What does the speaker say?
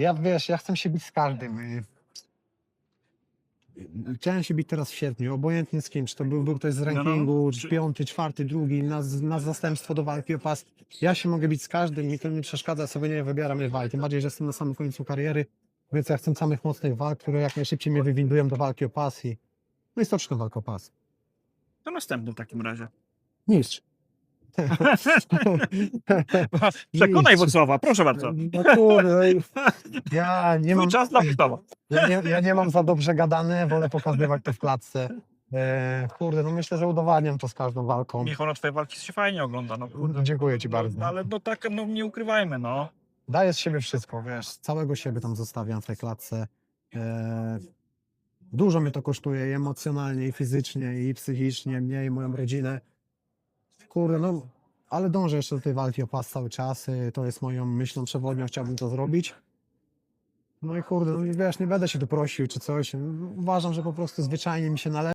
Ja wiesz, ja chcę się bić z każdym. Chciałem się bić teraz w sierpniu, obojętnie z kim, czy to był, był ktoś z no. rankingu, Czy- piąty, czwarty, drugi, na, na zastępstwo do walki o pas. Ja się mogę bić z każdym, nikt mi nie przeszkadza, sobie nie wybieram rywali, tym bardziej, że jestem na samym końcu kariery, więc ja chcę samych mocnych walk, które jak najszybciej mnie wywindują do walki o pas i no i stoczną walkę o pas. To następny w takim razie. Mistrz. Przekonaj. Wocława, proszę bardzo. No kurde, no ja nie mam, czas dla Wocława. ja nie, ja nie mam za dobrze gadane, wolę pokazywać to w klatce. E, kurde, no myślę, że udowadniam to z każdą walką. Michał, no twoje walki się fajnie ogląda. No, kurde. Dziękuję ci bardzo. No, ale no tak, no nie ukrywajmy, no. Daję z siebie wszystko, wiesz, całego siebie tam zostawiam w tej klatce. E, dużo mnie to kosztuje i emocjonalnie, i fizycznie, i psychicznie, mnie i moją rodzinę. Kurde, no, ale dążę jeszcze do tej walki o pas cały czas. e, To jest moją myślą przewodnią, chciałbym to zrobić. No i kurde, no i wiesz, nie będę się tu prosił czy coś. Uważam, że po prostu zwyczajnie mi się należy.